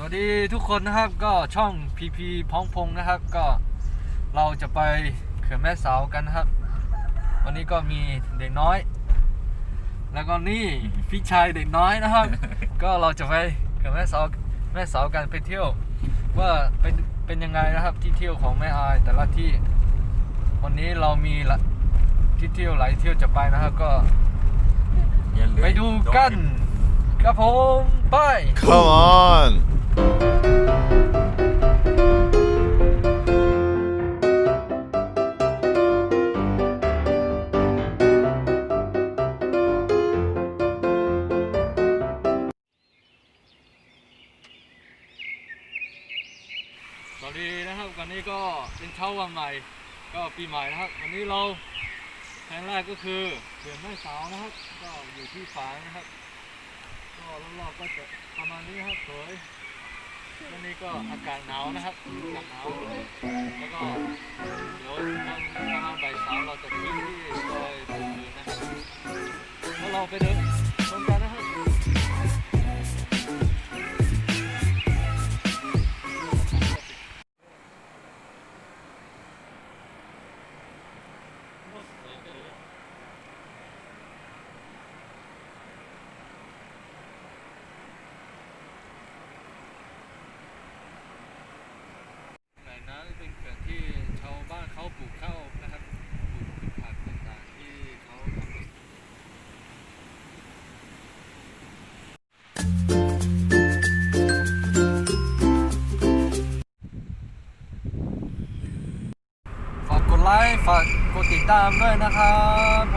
สวัสดีทุกคนนะครับก็ช่อง PP พ้องพงนะครับก็เราจะไปเขื่อนแม่สาวกันนะครับ วันนี้ก็มีเด็กน้อย แล้วก็นี่พี่ชายเด็กน้อยนะครับ ก็เราจะไปเขื่อนแม่สาวแม่สาวกันไปเที่ยว ว่าเป็นเป็นยังไงนะครับที่เที่ยวของแม่อายแต่ละที่ วันนี้เรามีละที่เที่ยวหลายเที่ยวจะไปนะครับก็อย่าลืมไปดูกันครับผมไป Come on สวัสดีนะครับวันนี้ก็เป็นเช้าวันใหม่ ก็ปีใหม่นะครับ วันนี้เราแผนแรกก็คือเดือนแม่สาวนะครับ ก็อยู่ที่ฝางนะครับ ก็รอบๆก็จะประมาณนี้ครับสวยวันนี้ก็อากาศหนาวนะครับอากาศหนาวแล้วก็เดี๋ยวตอนประมาณบ่ายสามเราจะขึ้นที่ดอยปูนนะครับแล้วเราไปเดิน ไลค์ ฝากกดติดตามด้วยนะครับ